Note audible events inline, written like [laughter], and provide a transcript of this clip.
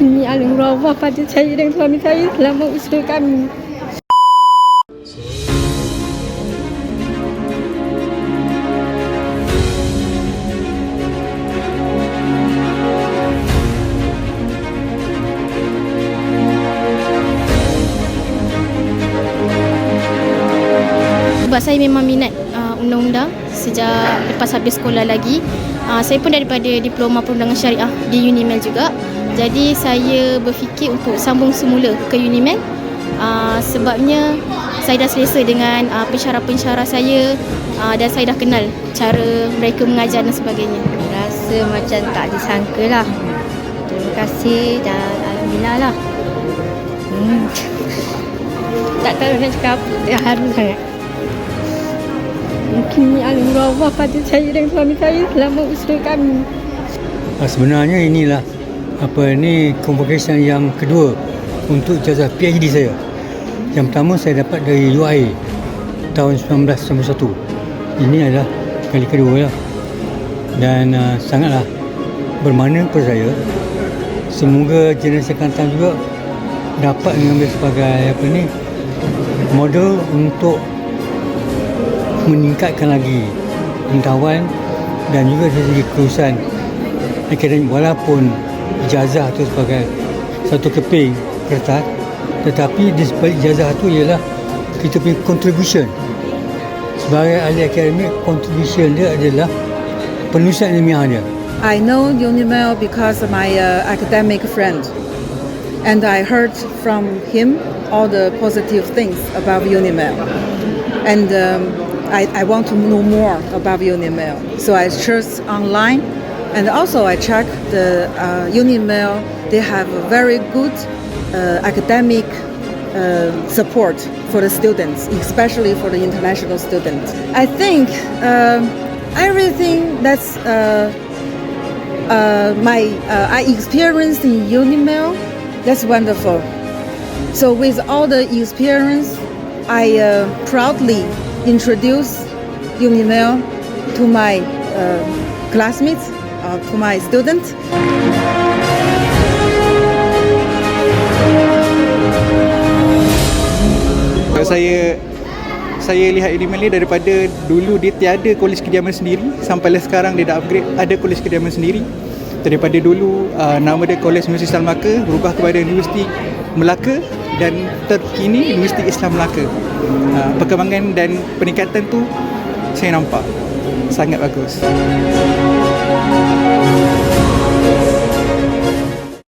Kini Allah pada saya dan suami saya selama usaha kami. Sebab saya memang minat uh, undang-undang sejak lepas habis sekolah lagi. Uh, saya pun daripada diploma perundangan syariah di Unimel juga. Jadi saya berfikir untuk sambung semula ke Unimel. Uh, sebabnya saya dah selesa dengan uh, pensyarah-pensyarah saya uh, dan saya dah kenal cara mereka mengajar dan sebagainya. Rasa macam tak disangka lah. Terima kasih dan Alhamdulillah lah. Hmm. [laughs] tak tahu nak cakap apa. Dia haru sangat. Mungkin ni Allah pada saya dan suami saya selama usaha kami. Ah, Sebenarnya inilah apa ni convocation yang kedua untuk ijazah PhD saya. Yang pertama saya dapat dari UIA tahun 1991. Ini adalah kali kedua lah. Dan uh, sangatlah bermakna kepada saya. Semoga generasi akan datang juga dapat mengambil sebagai apa ni model untuk meningkatkan lagi pengetahuan dan juga dari segi kelulusan akademik walaupun ijazah tu sebagai satu keping kertas. Tetapi di sebalik ijazah tu ialah kita punya contribution. Sebagai ahli akademik contribution dia adalah penulisan ilmiah dia. I know Unimel because of my uh, academic friend, and I heard from him all the positive things about Unimel, and um, I, I want to know more about Unimel. So I searched online, and also I checked the uh, Unimel. They have a very good uh, academic uh, support for the students, especially for the international students. I think um everything that's uh, uh, my uh, I experienced in Unimel, that's wonderful. So with all the experience, I uh, proudly introduce Unimel to my uh, classmates, uh, students. Kalau saya saya lihat Unimel ni daripada dulu dia tiada kolej kediaman sendiri sampailah sekarang dia dah upgrade ada kolej kediaman sendiri. Daripada dulu uh, nama dia Kolej Universiti Islam Melaka berubah kepada Universiti Melaka dan terkini Universiti Islam Melaka. Uh, perkembangan dan peningkatan tu saya nampak. Sangat bagus Thank you.